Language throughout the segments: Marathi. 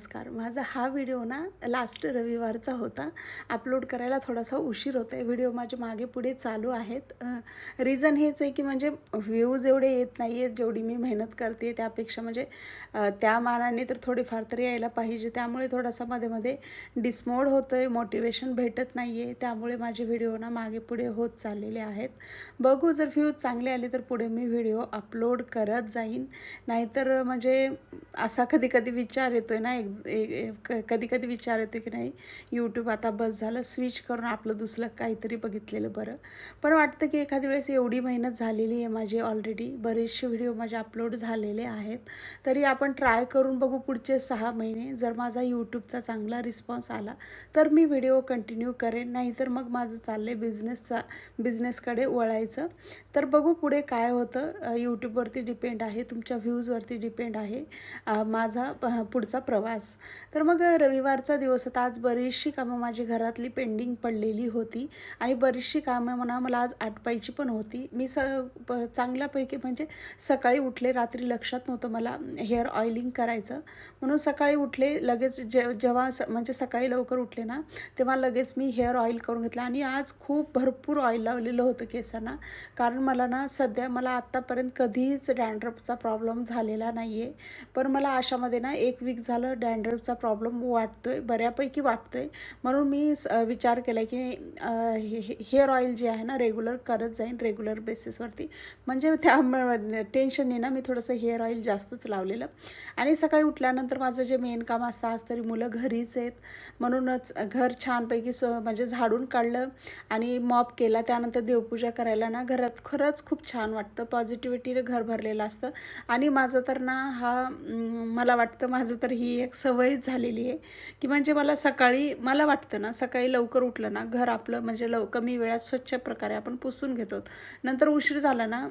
नमस्कार. माझा हा व्हिडिओ ना लास्ट रविवारचा होता. अपलोड करायला थोडासा उशीर होतो आहे व्हिडिओ माझे मागे पुढे चालू आहेत. रिझन हेच आहे की म्हणजे व्ह्यूज एवढे येत नाही आहेत जेवढी मी मेहनत करते त्यापेक्षा म्हणजे त्या मानाने तर थोडीफार तरी यायला पाहिजे. त्यामुळे थोडासा मध्ये मध्ये डिस्मोड होतो आहे मोटिवेशन भेटत नाही आहे त्यामुळे माझे व्हिडिओ ना मागे पुढे होत चाललेले आहेत. बघू जर व्ह्यूज चांगले आले तर पुढे मी व्हिडिओ अपलोड करत जाईन. नाहीतर म्हणजे असा कधी कधी विचार येतो आहे ना एक कधी कधी विचार येतो की नाही यूट्यूब आता बस झालं स्विच करून आपलं दुसरं काहीतरी बघितलेलं बरं. पण वाटतं की एखाद्या वेळेस एवढी मेहनत झालेली आहे माझी ऑलरेडी बरेचसे व्हिडिओ माझे अपलोड झालेले आहेत. तरी आपण ट्राय करून बघू पुढचे सहा महिने. जर माझा यूट्यूबचा चांगला रिस्पॉन्स आला तर मी व्हिडिओ कंटिन्यू करेन. नाहीतर मग माझं चाललं आहे बिझनेसचा बिझनेसकडे वळायचं. तर बघू पुढे काय होतं. यूट्यूबवरती डिपेंड आहे तुमच्या व्ह्यूजवरती डिपेंड आहे. माझा प पुढचा प्रवास. तर मग रविवारचा दिवस होता. आज बरीचशी कामं माझी घरातली पेंडिंग पडलेली होती आणि बरीचशी कामं म्हणा मला आज आटपायची पण होती. मी स प चांगल्यापैकी म्हणजे सकाळी उठले रात्री लक्षात नव्हतं मला हेअर ऑइलिंग करायचं. म्हणून सकाळी उठले लगेच जे जेव्हा स म्हणजे सकाळी लवकर उठले ना तेव्हा लगेच मी हेअर ऑइल करून घेतलं आणि आज खूप भरपूर ऑइल लावलेलं होतं केसांना. कारण मला ना सध्या मला आत्तापर्यंत कधीच डँड्रपचा प्रॉब्लेम झालेला नाही आहे पण मला अशामध्ये ना एक वीक झालं डॅन्ड्रफचा प्रॉब्लेम वाटतो आहे बऱ्यापैकी वाटतो आहे म्हणून मी स- विचार केला की हे हे- हेअर ऑइल जे आहे ना रेग्युलर करत जाईन रेग्युलर बेसिसवरती. म्हणजे त्या टेन्शनने ना मी थोडंसं हेअर ऑइल जास्तच लावलेलं. आणि सकाळी उठल्यानंतर माझं जे मेन काम असतं आज तरी मुलं घरीच आहेत. म्हणूनच घर छानपैकी स म्हणजे झाडून काढलं आणि मॉप केला. त्यानंतर देवपूजा करायला ना घरात खरंच खूप छान वाटतं. पॉझिटिव्हिटीने घर भरलेलं असतं. आणि माझं तर ना हा मला वाटतं माझं तर ही एक सवयच झालेली आहे की म्हणजे मला सकाळी मला वाटतं ना सकाळी लवकर उठलं ना घर आपलं म्हणजे लव कमी वेळात स्वच्छ प्रकारे आपण पुसून घेतो. नंतर उशीर झाला ना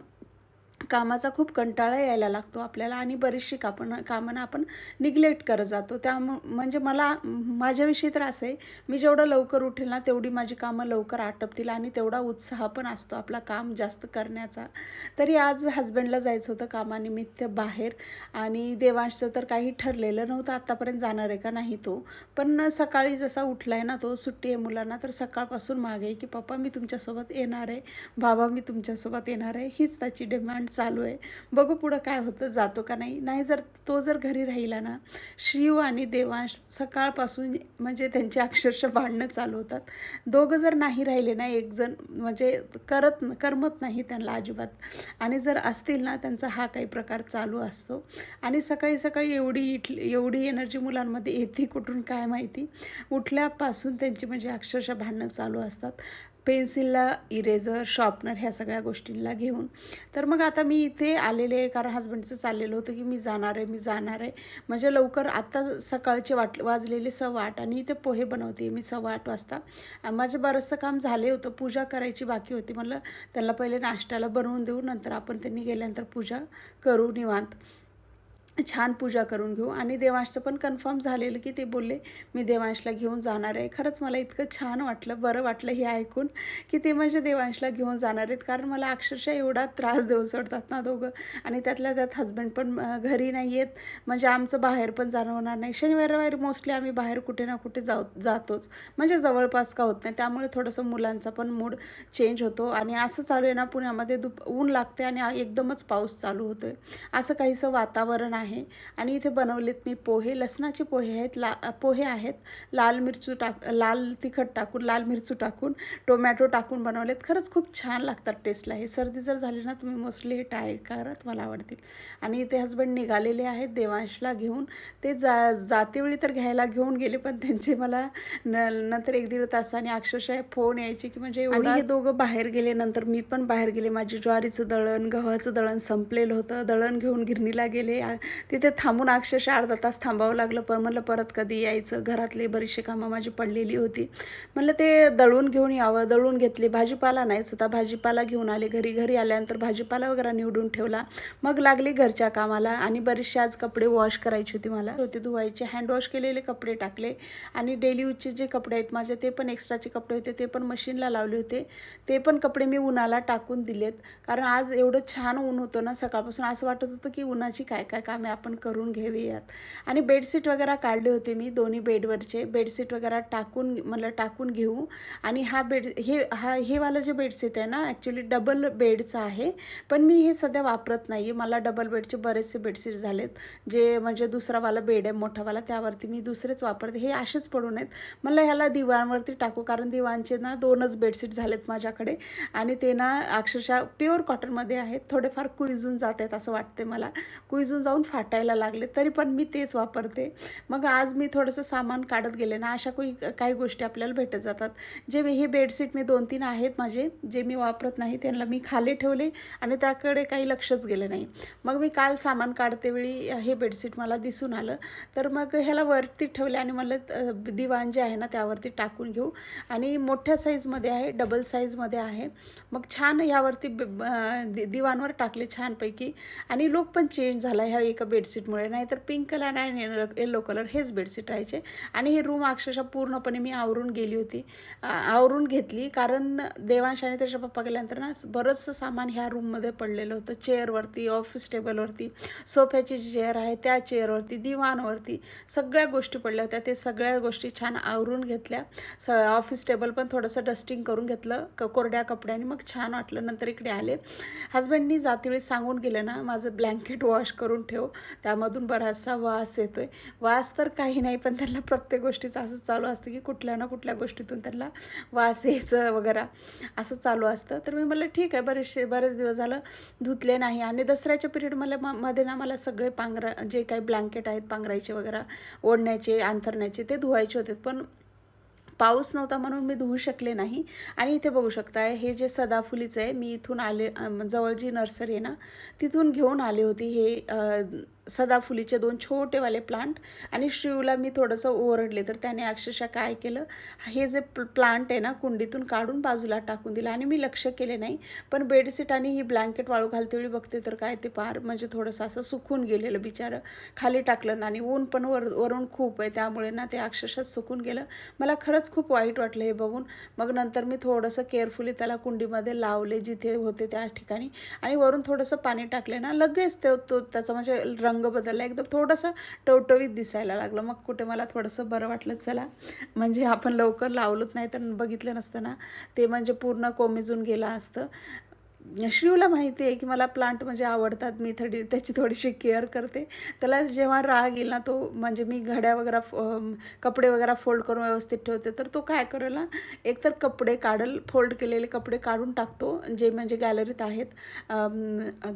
कामाचा खूप कंटाळा यायला लागतो आपल्याला आणि बरीचशी कापण कामं आपण निग्लेक्ट करत जातो. त्या म्हणजे मला माझ्याविषयी तर असं आहे मी जेवढं लवकर उठेल ना तेवढी माझी कामं लवकर आटपतील आणि तेवढा उत्साह पण असतो आपला काम जास्त करण्याचा. तरी आज हजबंडला जायचं होतं कामानिमित्त बाहेर आणि देवांशचं तर काही ठरलेलं नव्हतं आत्तापर्यंत जाणार आहे का नाही तो. पण सकाळी जसा उठलाय ना तो सुट्टी आहे मुलांना तर सकाळपासून मागे की पप्पा मी तुमच्यासोबत येणार आहे. बाबा मी तुमच्यासोबत येणार आहे. हीच त्याची डिमांड चालू आहे. बघू पुढं काय होतं जातो का नाही. नाही जर तो जर घरी राहिला ना शिव आणि देवांश सकाळपासून म्हणजे त्यांची अक्षरशः भांडणं चालू होतात. दोघं जर नाही राहिले ना एक जण म्हणजे करत करमत नाही त्यांना अजिबात. आणि जर असतील ना त्यांचा हा काही प्रकार चालू असतो. आणि सकाळी सकाळी एवढी इटली एवढी एनर्जी मुलांमध्ये येते कुठून काय माहिती. उठल्यापासून त्यांची म्हणजे अक्षरशः भांडणं चालू असतात. पेन्सिलला इरेझर शॉर्पनर ह्या सगळ्या गोष्टींना घेऊन. तर मग आता मी इथे आलेले आहे कारण हजबंडचं चाललेलं होतं की मी जाणार आहे मी जाणार आहे. म्हणजे लवकर आत्ता सकाळचे वाट वाजलेले सव्वा आठ आणि इथे पोहे बनवते मी सव्वा आठ वाजता. माझं बरंचसं काम झाले होतं पूजा करायची बाकी होती. म्हणलं त्यांना पहिले नाश्त्याला बनवून देऊ नंतर आपण त्यांनी गेल्यानंतर पूजा करू निवांत. छान पूजा करून घेऊ. आणि देवांशचं पण कन्फर्म झालेलं की ते बोलले मी देवांशला घेऊन जाणार आहे. खरंच मला इतकं छान वाटलं बरं वाटलं हे ऐकून की ते म्हणजे देवांशला घेऊन जाणार आहेत. कारण मला अक्षरशः एवढा त्रास देऊ सोडतात ना दोघं. आणि त्यातल्या त्यात हस्बंड पण घरी नाही आहेत. म्हणजे आमचं बाहेर पण जाणं होणार नाही. शनिवार रविवारी मोस्टली आम्ही बाहेर कुठे ना कुठे जाऊ जातोच. म्हणजे जवळपास का होत नाही. त्यामुळे थोडंसं मुलांचा पण मूड चेंज होतो. आणि असं चालू आहे ना पुण्यामध्ये दुप ऊन लागते आणि एकदमच पाऊस चालू होतो आहे असं काहीसं वातावरण आहे. आणि इथे बनवलेत मी पोहे. लसणाचे पोहे आहेत ला पोहे आहेत. लाल मिरचू टाक लाल तिखट टाकून लाल मिरचू टाकून टोमॅटो टाकून बनवलेत. खरंच खूप छान लागतात टेस्टला हे सर्दी जर झाली ना तुम्ही मोस्टली हे ट्राय करत मला आवडतील. आणि इथे हजबंड निघालेले आहेत देवांशला घेऊन. ते जा जातेवेळी तर घ्यायला घेऊन गेले पण त्यांचे मला न नंतर एक दीड तासाने अक्षरशः फोन यायचे की म्हणजे एवढा हे दोघं बाहेर गेले नंतर मी पण बाहेर गेले. माझी ज्वारीचं दळण गव्हाचं दळण संपलेलं होतं. दळण घेऊन गिरणीला गेले. तिथे थांबून अक्षरशः अर्धा तास थांबावं लागलं. पण म्हणलं परत कधी यायचं? घरातले बरीचशी कामं माझी पडलेली होती. म्हणलं ते दळून घेऊन यावं. दळून घेतले. भाजीपाला नाहीच होता भाजीपाला घेऊन आले. घरी घरी आल्यानंतर भाजीपाला वगैरे निवडून ठेवला. मग लागले घरच्या कामाला आणि बरेचसे आज कपडे वॉश करायचे होते मला. होते धुवायचे. हँड वॉश केलेले कपडे टाकले. आणि डेली यूजचे जे कपडे आहेत माझे ते पण एक्स्ट्राचे कपडे होते. ते पण मशीनला लावले होते. ते पण कपडे मी उन्हाला टाकून दिलेत. कारण आज एवढं छान ऊन होतं ना सकाळपासून. असं वाटत होतं की उन्हाची काय काय काम रिकामे आपण करून घेऊयात. आणि बेडशीट वगैरे काढले होते मी दोन्ही बेडवरचे. बेडशीट वगैरे टाकून मला टाकून घेऊ. आणि हा बेड हे हा हे वालं जे बेडशीट आहे ना ॲक्च्युली डबल बेडचं आहे. पण मी हे सध्या वापरत नाही मला डबल बेडचे बरेचसे बेडशीट झालेत. जे म्हणजे दुसरावाला बेड आहे मोठावाला त्यावरती मी दुसरेच वापरते. हे असेच पडून आहेत. मला ह्याला दिवाणवरती टाकू. कारण दिवाणचे ना दोनच बेडशीट झालेत माझ्याकडे. आणि ते ना अक्षरशः प्युअर कॉटनमध्ये आहेत. थोडेफार कुईजून जात आहेत असं वाटते मला. कुईजून जाऊन फाटायला लागले तरी पण मी तेच वापरते. मग आज मी थोडंसं सामान काढत गेले ना अशा काही काही गोष्टी आपल्याला भेटत जातात. जे मी हे बेडशीट मी दोन तीन आहेत माझे जे मी वापरत नाही त्यांना मी खाली ठेवले आणि त्याकडे काही लक्षच गेलं नाही. मग मी काल सामान काढते वेळी हे बेडशीट मला दिसून आलं. तर मग ह्याला वरती ठेवले आणि मला दिवाण जे आहे ना त्यावरती टाकून घेऊ. आणि मोठ्या साईजमध्ये आहे डबल साईजमध्ये आहे. मग छान ह्यावरती दि दिवाणवर टाकले छानपैकी. आणि लुक पण चेंज झाला ह्या एक बेडशीटमुळे नाहीतर पिंक कलर आणि येलो कलर हेच बेडशीट राहायचे. आणि ही रूम अक्षरशः पूर्णपणे मी आवरून गेली होती. आवरून घेतली कारण देवांश आणि त्याच्या पप्पा गेल्यानंतर ना बरंचसं सामान ह्या रूममध्ये पडलेलं होतं. चेअरवरती ऑफिस टेबलवरती सोफ्याची जी चेअर आहे त्या चेअरवरती दिवाणवरती सगळ्या गोष्टी पडल्या होत्या. ते सगळ्या गोष्टी छान आवरून घेतल्या. स ऑफिस टेबल पण थोडंसं डस्टिंग करून घेतलं क कोरड्या कपड्याने मग छान वाटलं नंतर इकडे आले. हजबंडनी जातीवेळी सांगून गेलं ना माझं ब्लँकेट वॉश करून ठेव. त्यामधून बराचसा वास येतो आहे वास तर काही नाही पण त्यांना प्रत्येक गोष्टीचं असं चालू असतं की कुठल्या ना कुठल्या गोष्टीतून त्यांना वास यायचं वगैरे असं चालू असतं. तर मी म्हटलं ठीक आहे बरेचसे बरेच दिवस झालं धुतले नाही आणि दसऱ्याच्या पिरियड मला म- मध्ये ना मला सगळे पांघरा जे काही ब्लँकेट आहेत पांघरायचे वगैरे ओढण्याचे अंथरण्याचे ते धुवायचे होते. पण पाऊस नव्हता म्हणून मी धुवू शकले नाही. आणि इथे बघू शकताय हे जे सदाफुलीचं आहे मी इथून आले जवळ जी नर्सरी आहे ना तिथून घेऊन आले होते हे सदाफुलीचे दोन छोटेवाले प्लांट आणि शिवला मी थोडंसं ओरडले. तर त्याने अक्षरशः काय केलं? हे जे प्लांट आहे ना कुंडीतून काढून बाजूला टाकून दिलं आणि मी लक्ष केले नाही. पण बेडशीट आणि ही ब्लँकेट वाळू घालते वेळी बघते तर काय ते पार म्हणजे थोडंसं असं सुकून गेलेलं बिचारं. खाली टाकलं ना आणि ऊन पण वर वरून खूप आहे. त्यामुळे ना ते अक्षरशः सुकून गेलं. मला खरंच खूप वाईट वाटलं हे बघून. मग नंतर मी थोडंसं केअरफुली त्याला कुंडीमध्ये लावले जिथे होते त्या ठिकाणी. आणि वरून थोडंसं पाणी टाकले ना लगेच ते तो त्याचा म्हणजे रंग रंग बदलला. एकदम थोडंसं टवटवीत दिसायला लागलं. मग कुठे मला थोडंसं बरं वाटलं चला. म्हणजे आपण लवकर लावलंच नाही तर बघितलं नसतं ना. ते म्हणजे पूर्ण कोमेजून गेलं असतं. श्रीवला माहिती आहे की मला प्लांट म्हणजे आवडतात मी थोडी त्याची थोडीशी केअर करते. त्याला जेव्हा राग येईल ना तो म्हणजे मी घड्या वगैरे कपडे वगैरे फोल्ड करून व्यवस्थित ठेवते. तर तो काय करेल ना एकतर कपडे काढल फोल्ड केलेले कपडे काढून टाकतो जे म्हणजे गॅलरीत आहेत.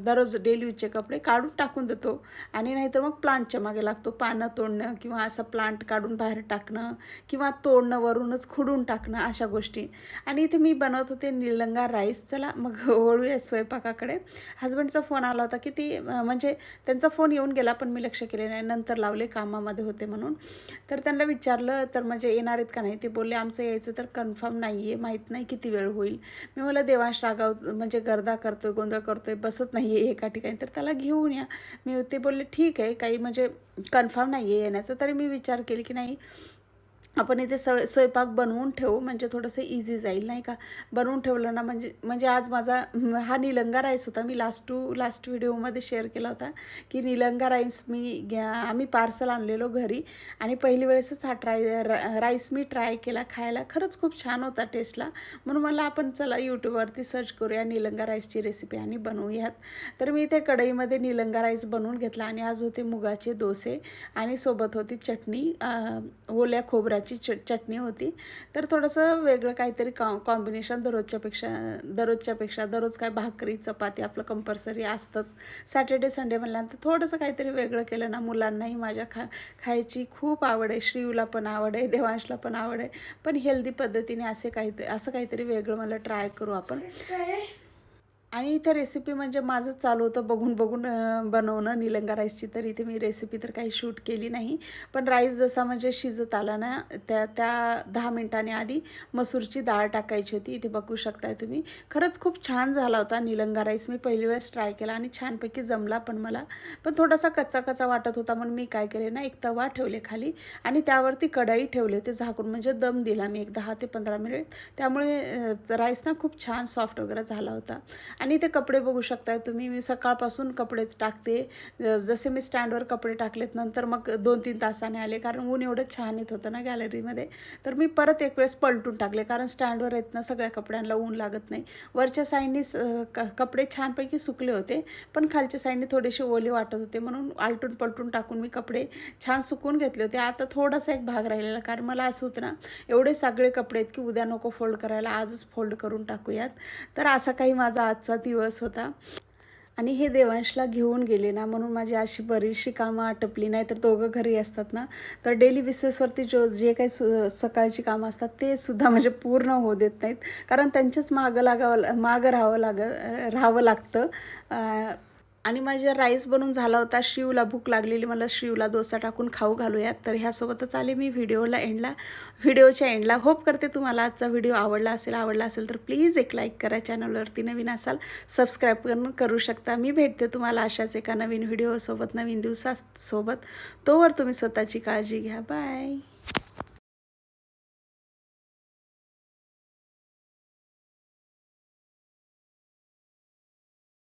दररोज डेली यूजचे कपडे काढून टाकून देतो. आणि नाहीतर मग प्लांटच्या मागे लागतो. पानं तोडणं किंवा असं प्लांट काढून बाहेर टाकणं किंवा तोडणं वरूनच खुडून टाकणं अशा गोष्टी. आणि इथे मी बनवत होते निलंगा राईस चला मग वळूया स्वयंपाकाकडे. हजबंडचा फोन आला होता की ती म्हणजे त्यांचा फोन येऊन गेला पण मी लक्ष केले नाही. नंतर लावले कामामध्ये होते म्हणून. तर त्यांना विचारलं तर म्हणजे येणार आहेत का नाही? ते बोलले आमचं यायचं तर कन्फर्म नाही आहे माहीत नाही किती वेळ होईल. मी मला देवांश रागाव म्हणजे गर्दा करतोय गोंधळ करतोय बसत नाही आहे एका ठिकाणी तर त्याला घेऊन या. मी ते बोलले ठीक आहे काही म्हणजे कन्फर्म नाही आहे येण्याचं. तरी मी विचार केले की नाही आपण इथे स स्वयंपाक बनवून ठेवू म्हणजे थोडंसं इझी जाईल नाही का? बनवून ठेवलं ना म्हणजे म्हणजे आज माझा हा निलंगा राईस होता. मी लास्ट टू लास्ट व्हिडिओमध्ये शेअर केला होता की निलंगा राईस मी घ्या आम्ही पार्सल आणलेलो घरी आणि पहिली वेळेसच हा ट्राय रा- राईस मी ट्राय केला खायला. खरंच खूप छान होता टेस्टला म्हणून मला आपण चला यूट्यूबवरती सर्च करूया निलंगा राईसची रेसिपी आणि बनवूयात. तर मी इथे कढईमध्ये निलंगा राईस बनवून घेतला आणि आज होते मुगाचे डोसे आणि सोबत होती चटणी ओल्या खोबऱ्याची च चटणी होती. तर थोडंसं वेगळं काहीतरी कॉ कॉम्बिनेशन दररोजच्यापेक्षा दररोजच्यापेक्षा दररोज काय भाकरी चपाती आपलं कंपल्सरी असतंच. सॅटर्डे संडे म्हणल्यानंतर थोडंसं काहीतरी वेगळं केलं ना मुलांनाही माझ्या खा खायची खूप आवड आहे. श्रीयूला पण आवड आहे देवांशला पण आवड आहे. पण हेल्दी पद्धतीने असे काहीतरी असं काहीतरी वेगळं मला ट्राय करू आपण. आणि इथं रेसिपी म्हणजे माझं चालू होतं बघून बघून बनवणं. निलंगा राईसची तर इथे मी रेसिपी तर काही शूट केली नाही. पण राईस जसा म्हणजे शिजत आला ना त्या त्या दहा मिनटांनी आधी मसूरची डाळ टाकायची होती. इथे बघू शकताय तुम्ही. खरंच खूप छान झाला होता निलंगा राईस मी पहिली वेळेस ट्राय केला आणि छानपैकी जमला पण मला. पण थोडासा कच्चा कच्चा वाटत होता म्हणून मी काय केले ना एक तवा ठेवले खाली आणि त्यावरती कढाई ठेवले होते झाकून. म्हणजे दम दिला मी एक दहा ते पंधरा मिनिट त्यामुळे राईस ना खूप छान सॉफ्ट वगैरे झाला होता. आणि ते कपडे बघू शकताय. तुम्ही मी सकाळपासून कपडेच टाकते. जसे मी स्टँडवर कपडे टाकलेत नंतर मग दोन तीन तासाने आले. कारण ऊन एवढं छान येत होतं ना गॅलरीमध्ये. तर मी परत एक वेळेस पलटून टाकले. कारण स्टँडवर येत ना सगळ्या कपड्यांना ऊन लागत नाही. वरच्या साईडने क- कपडे छानपैकी सुकले होते. पण खालच्या साईडने थोडेसे ओले वाटत होते. म्हणून आलटून पलटून टाकून मी कपडे छान सुकून घेतले होते. आता थोडासा एक भाग राहिलेला. कारण मला असं होतं ना एवढे सगळे कपडे आहेत की उद्या नको फोल्ड करायला. आजच फोल्ड करून टाकूयात. तर असा काही माझा आजचा दिवस होता. आणि हे देवांशला घेऊन गेले ना म्हणून माझी अशी बरीचशी कामं आटपली. नाही तर दोघं घरी असतात ना तर डेली बेसिसवरती जो जे काही सु सकाळची कामं असतात ते सुद्धा म्हणजे पूर्ण होऊ देत नाहीत. कारण त्यांच्याच मागं लागावं मागं राहावं लाग राहावं लागतं. आणि माझ्या राईस बनून झाला होता शिवला भूक लागलेली मला शिवला डोसा टाकून खाऊ घालूयात. तर ह्यासोबतच आले मी व्हिडिओला एंडला. व्हिडिओच्या एंडला होप करते तुम्हाला आजचा व्हिडिओ आवडला असेल आवडला असेल तर प्लीज एक लाईक करा चॅनलवरती नवीन असाल सबस्क्राईब करून करू शकता. मी भेटते तुम्हाला अशाच एका नवीन व्हिडिओसोबत नवीन दिवसासोबत. तोवर तुम्ही स्वतःची काळजी घ्या. बाय.